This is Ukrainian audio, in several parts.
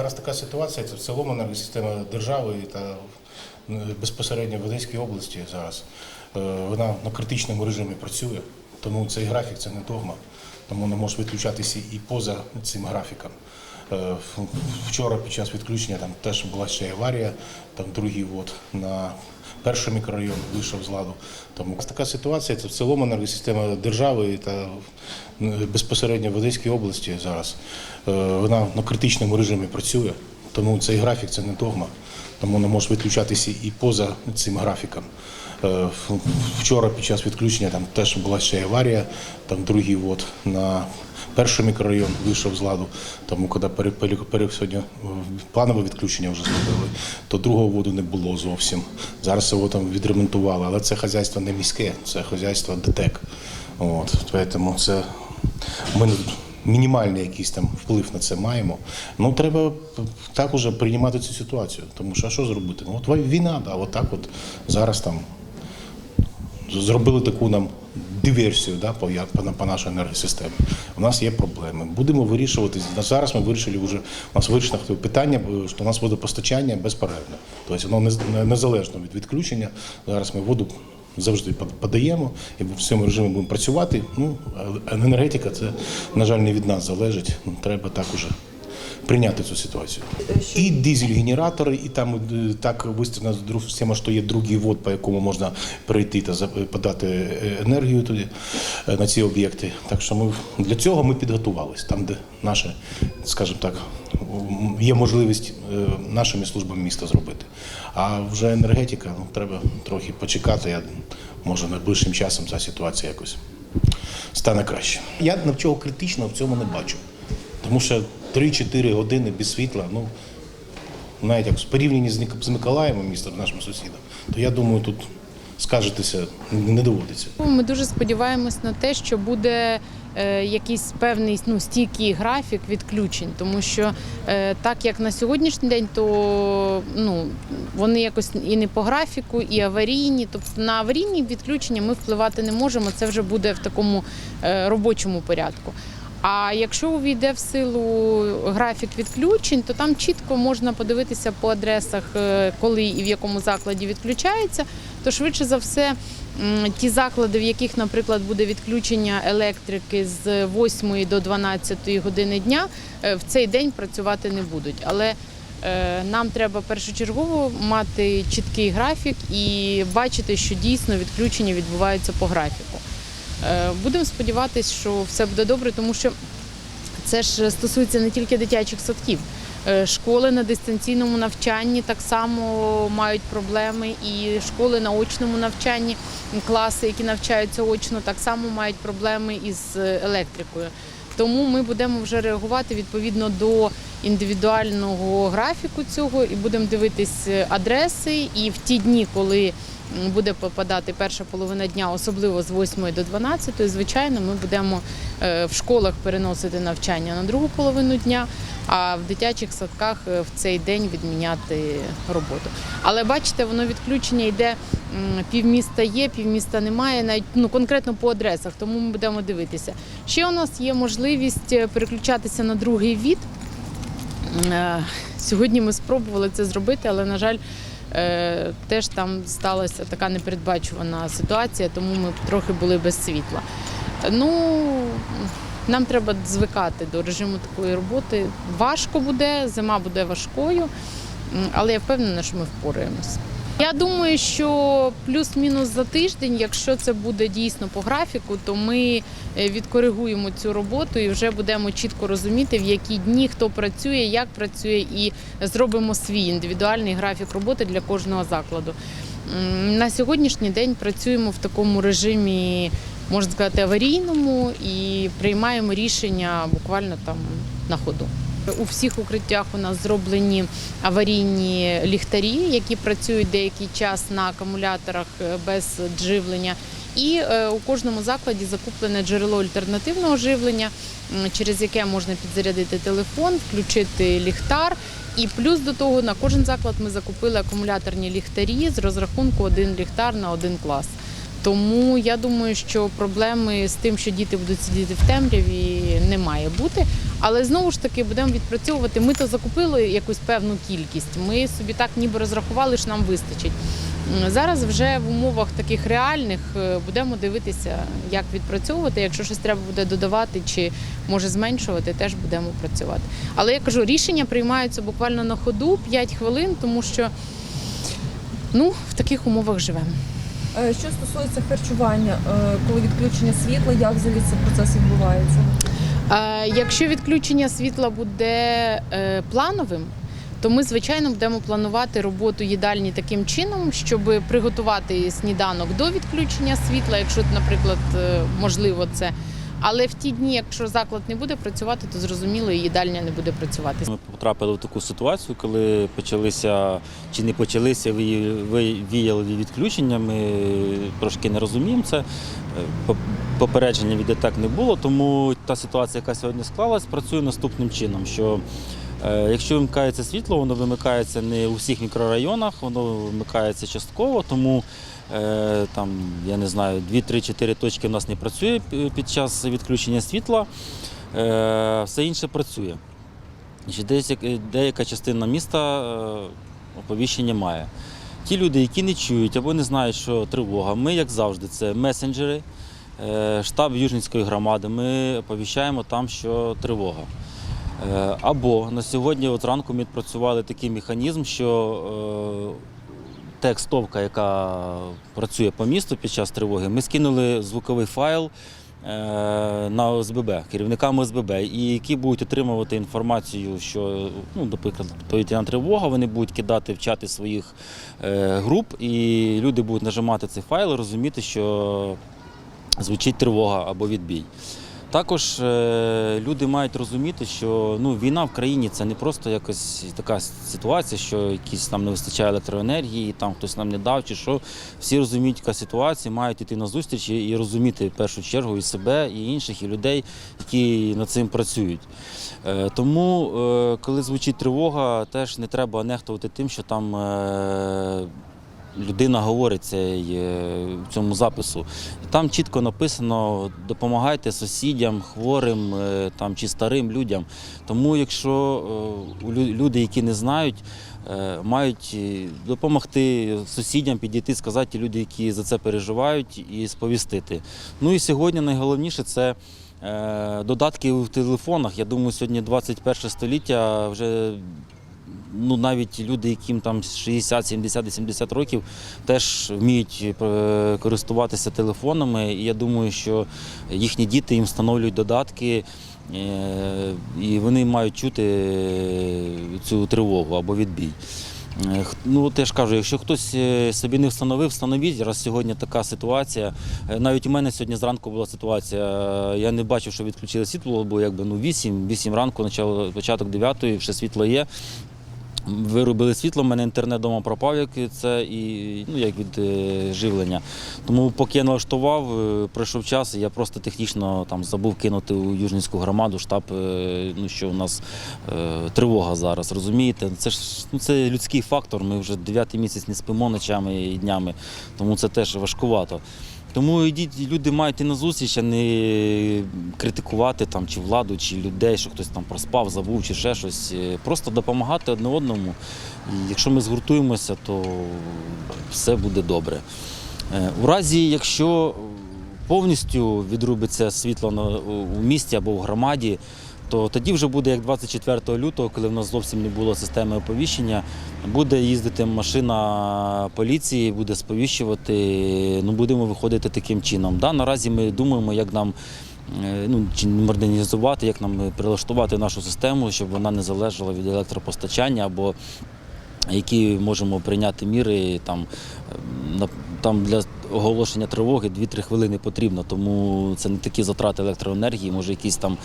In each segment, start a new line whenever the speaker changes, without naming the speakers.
Зараз така ситуація, це в цілому енергосистема держави та е, безпосередньо в Одеській області зараз. Е, Вона на критичному режимі працює, тому цей графік це не догма, тому не може відключатися і поза цим графіком. Е, Вчора під час відключення там теж була ще аварія, там другий вод на перший мікрорайон вийшов з ладу. Тому така ситуація це в цілому енергосистема держави та безпосередньо в Одеській області зараз. Е, Вона на критичному режимі працює, тому цей графік це не догма, тому не може відключатися і поза цим графіком. Е, Вчора під час відключення там теж була ще аварія, там другий вод на перший мікрорайон вийшов з ладу. Тому коли сьогодні е, планове відключення вже зробили, то другого воду не було зовсім. Зараз його там відремонтували, але це хазяйство не міське, це хазяйство ДТЕК. От, тому це ми мінімальний якийсь там вплив на це маємо. Ну треба так уже приймати цю ситуацію. Тому що а що зробити? Ну от війна, да, от так от зараз там зробили таку нам диверсію да, по, по, по нашій енергосистемі. У нас є проблеми. Будемо вирішувати. Зараз ми вирішили вже, у нас вирішено питання, що у нас водопостачання безперервне. Тобто воно незалежно від відключення. Зараз ми воду завжди под- подаємо і в цьому режимі будемо працювати. Ну, енергетика це, на жаль, не від нас залежить. Ну, Треба так уже прийняти цю ситуацію. І дизель-генератори, і там е, так виставлена система, що є другий вод, по якому можна перейти та за- подати е, енергію туди е, на ці об'єкти. Так що ми для цього ми підготувалися, там, де наше, скажімо так, є можливість е, нашими службами міста зробити. А вже енергетика, ну треба трохи почекати. Я може найближчим часом ця ситуація якось стане краще. Я навчого критичного в цьому не бачу. Тому що 3-4 години без світла, ну навіть як в порівнянні з Миколаєвом, містом нашим сусідом, то я думаю, тут скаржитися не доводиться.
Ми дуже сподіваємось на те, що буде е, якийсь певний ну, стійкий графік відключень, тому що е, так як на сьогоднішній день, то ну, вони якось і не по графіку, і аварійні. Тобто на аварійні відключення ми впливати не можемо. Це вже буде в такому е, робочому порядку. А якщо увійде в силу графік відключень, то там чітко можна подивитися по адресах, коли і в якому закладі відключається, то швидше за все. Ті заклади, в яких, наприклад, буде відключення електрики з 8 до 12 години дня, е, в цей день працювати не будуть. Але е, нам треба першочергово мати чіткий графік і бачити, що дійсно відключення відбуваються по графіку. Е, Будемо сподіватися, що все буде добре, тому що це ж стосується не тільки дитячих садків. Е, Школи на дистанційному навчанні так само мають проблеми, і школи на очному навчанні, класи, які навчаються очно, так само мають проблеми із е, електрикою. Тому ми будемо вже реагувати відповідно до індивідуального графіку цього і будемо дивитись е, адреси. І в ті дні, коли буде попадати перша половина дня, особливо з 8 до 12, звичайно, ми будемо е, в школах переносити навчання на другу половину дня, а в дитячих садках е, в цей день відміняти роботу. Але бачите, воно відключення йде півміста є, півміста немає, навіть ну конкретно по адресах, тому ми будемо дивитися. Ще у нас є можливість е, переключатися на другий від. Сьогодні ми спробували це зробити, але, на жаль, теж там сталася така непередбачувана ситуація, тому ми трохи були без світла. Ну, нам треба звикати до режиму такої роботи. Важко буде, зима буде важкою, але я впевнена, що ми впораємось. Я думаю, що плюс-мінус за тиждень, якщо це буде дійсно по графіку, то ми е, відкоригуємо цю роботу і вже будемо чітко розуміти, в які дні хто працює, як працює, і зробимо свій індивідуальний графік роботи для кожного закладу. На сьогоднішній день працюємо в такому режимі, можна сказати, аварійному і приймаємо рішення буквально там на ходу. У всіх укриттях у нас зроблені аварійні ліхтарі, які працюють деякий час на акумуляторах е, без живлення. І е, у кожному закладі закуплене джерело альтернативного живлення, через яке можна підзарядити телефон, включити ліхтар. І плюс до того на кожен заклад ми закупили акумуляторні ліхтарі з розрахунку один ліхтар на один клас. Тому я думаю, що проблеми з тим, що діти будуть сидіти в темряві, не має бути. Але знову ж таки будемо відпрацьовувати. Ми то закупили якусь певну кількість. Ми собі так ніби розрахували, що нам вистачить. Зараз вже в умовах таких реальних е, будемо дивитися, як відпрацьовувати. Якщо щось треба буде додавати чи може зменшувати, теж будемо працювати. Але я кажу, рішення приймаються буквально на ходу 5 хвилин, тому що ну, в таких умовах живемо.
Е, Що стосується харчування, е, коли відключення світла, як взагалі цей процес відбувається?
Якщо відключення світла буде е, плановим, то ми звичайно будемо планувати роботу їдальні таким чином, щоб приготувати сніданок до відключення світла, якщо, наприклад, е, можливо це. Але в ті дні, якщо заклад не буде працювати, то зрозуміло, і їдальня не буде працювати.
Ми потрапили в таку ситуацію, коли почалися чи не почалися ві- ві- віялові відключення. Ми трошки не розуміємо це. Е, Попередження від АТЕК не було, тому та ситуація, яка сьогодні склалась, працює наступним чином. Що е, якщо вимикається світло, воно вимикається не у всіх мікрорайонах, воно вимикається частково, тому там, я не знаю, 2-3-4 точки в нас не працює під час відключення світла, е, все інше працює. Деяка частина міста е, оповіщення має. Ті люди, які не чують або не знають, що тривога, ми, як завжди, це месенджери, е, штаб Южницької громади. Ми оповіщаємо там, що тривога. Е, Або на сьогодні от зранку ми відпрацювали такий механізм, що е, текстовка, яка працює по місту під час тривоги, ми скинули звуковий файл е, на ОСББ, керівникам ОСББ, і які будуть отримувати інформацію, що, ну, наприклад, повітряна тривога, вони будуть кидати в чати своїх е, груп, і люди будуть нажимати цей файл і розуміти, що звучить тривога або відбій. Також е, люди мають розуміти, що ну, війна в країні це не просто якась така ситуація, що якісь там не вистачає електроенергії, там хтось нам не дав, чи що. Всі розуміють, яка ситуація, мають йти на зустріч і, і розуміти в першу чергу і себе, і інших, і людей, які над цим працюють. Е, тому, е, коли звучить тривога, теж не треба нехтувати тим, що там. Людина говорить цей, е, в цьому запису. Там чітко написано: допомагайте сусідям, хворим е, там, чи старим людям. Тому, якщо е, люди, які не знають, мають допомогти сусідям підійти, сказати люди, які за це переживають, і сповістити. Ну і сьогодні найголовніше це. Додатки в телефонах. Я думаю, сьогодні 21 століття вже ну, навіть люди, яким там 60, 70, 80 років, теж вміють е, користуватися телефонами. І я думаю, що їхні діти їм встановлюють додатки. е, І вони мають чути е, цю тривогу або відбій. Ну, от я ж кажу, якщо хтось собі не встановив, встановіть. Раз сьогодні така ситуація. Навіть у мене сьогодні зранку була ситуація. Я не бачив, що відключили світло, бо якби ну 8, 8 ранку, початок 9, ще світло є. Виробили світло, в мене інтернет вдома пропав, як це і ну як від е, живлення. Тому поки я налаштував, е, пройшов час, я просто технічно там забув кинути у Южницьку громаду штаб, е, ну що у нас е, тривога зараз. Розумієте? Це ж ну, це людський фактор. Ми вже дев'ятий місяць не спимо ночами і днями, тому це теж важкувато. Тому йдіть, люди мають йти на зустріч, а не критикувати там чи владу, чи людей, що хтось там проспав, забув, чи ще щось. Е, Просто допомагати одне одному. І якщо ми згуртуємося, то все буде добре. Е, У разі, якщо повністю відрубиться світло у місті або в громаді, то тоді вже буде як 24 лютого, коли в нас зовсім не було системи оповіщення, буде їздити машина поліції, буде сповіщувати. Ну, будемо виходити таким чином. Да, наразі ми думаємо, як нам е, ну, чи модернізувати, як нам прилаштувати нашу систему, щоб вона не залежала від електропостачання або які можемо прийняти міри там, там для оголошення тривоги 2-3 хвилини потрібно, тому це не такі затрати електроенергії, може якісь там,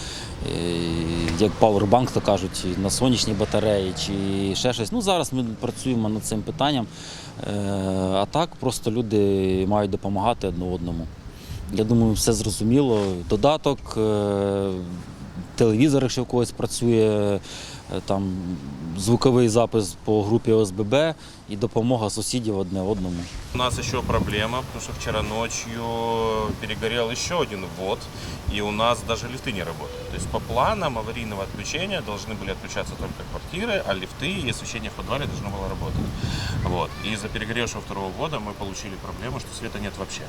е, як пауербанк, то кажуть, на сонячні батареї чи ще щось. Ну зараз ми працюємо над цим питанням. Е, А так просто люди мають допомагати одне одному. Я думаю, все зрозуміло. Додаток, е, телевізор, якщо в когось працює, там звуковий запис по групі ОСББ і допомога сусідів одне одному.
У нас еще проблема, потому что вчера ночью перегорел еще один ввод, и у нас даже лифты не работают. То есть по планам аварийного отключения должны были отключаться только квартиры, а лифты и освещение в подвале должно было работать. Вот. И из-за перегоревшего второго ввода мы получили проблему, что света нет вообще.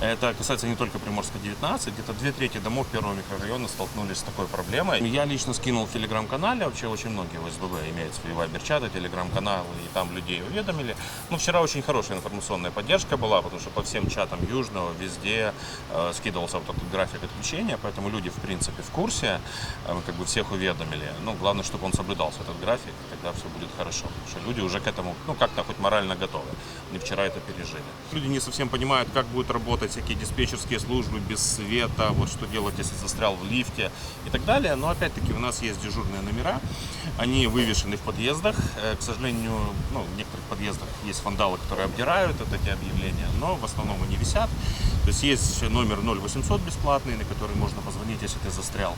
Это касается не только Приморска 19, где-то две трети домов первого микрорайона столкнулись с такой проблемой. Я лично скинул в телеграм-канале, вообще очень многие в СББ имеют свои вайбер-чаты, телеграм-каналы, и там людей уведомили. Ну, вчера очень хорошая информационная поддержка была, потому что по всем чатам Южного везде э, скидывался вот этот график отключения, поэтому люди, в принципе, в курсе, э, как бы всех уведомили. Ну, главное, чтобы он соблюдался, этот график, и тогда все будет хорошо. Потому что люди уже к этому, ну, как-то хоть морально готовы. Не вчера это пережили. Люди не совсем понимают, как будут работать всякие диспетчерские службы без света, вот что делать, если застрял в лифте и так далее. Но опять-таки у нас есть дежурные номера, они вывешены в подъездах. Э, К сожалению, ну, в некоторых подъездах есть вандалы, которые обдирают вот эти объявления, но в основном они висят. То есть есть номер 0800 бесплатный, на который можно позвонить, если ты застрял.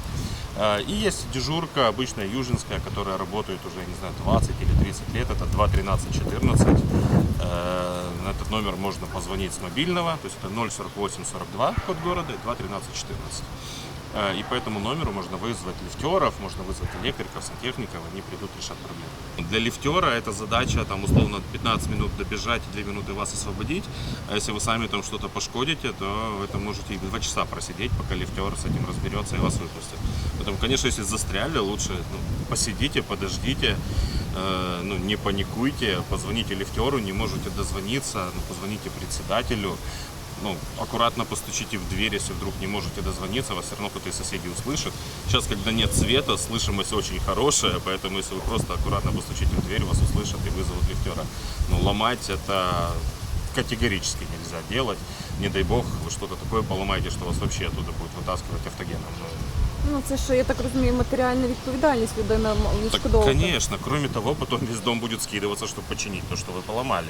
Э, И есть дежурка, обычная южинская, которая работает уже, я не знаю, 20 или 30 лет. Это 21314. Э, На этот номер можно позвонить с мобильного, то есть это 04842 код города и 21314. Э, И по этому номеру можно вызвать лифтеров, можно вызвать электриков, сантехников, они придут, решат проблему. Для лифтера это задача, там, условно, 15 минут добежать, 2 минуты вас освободить. А если вы сами там что-то пошкодите, то там можете и 2 часа просидеть, пока лифтер с этим разберется и вас выпустит. Поэтому, конечно, если застряли, лучше ну, посидите, подождите, э, ну, не паникуйте, позвоните лифтеру, не можете дозвониться, ну, позвоните председателю, ну, аккуратно постучите в дверь, если вдруг не можете дозвониться, вас все равно кто-то из соседей услышит. Сейчас, когда нет света, слышимость очень хорошая, поэтому если вы просто аккуратно постучите в дверь, вас услышат и вызовут лифтера. Но ломать это категорически нельзя делать. Не дай бог, вы что-то такое поломаете, что вас вообще оттуда будет вытаскивать автогеном. Ну,
Ну це що я так розумію, матеріальна відповідальність людина м-
так,
відшкодовувати.
конечно. Кроме того, потом весь дом будет скидываться, чтобы починить то, что вы поломали.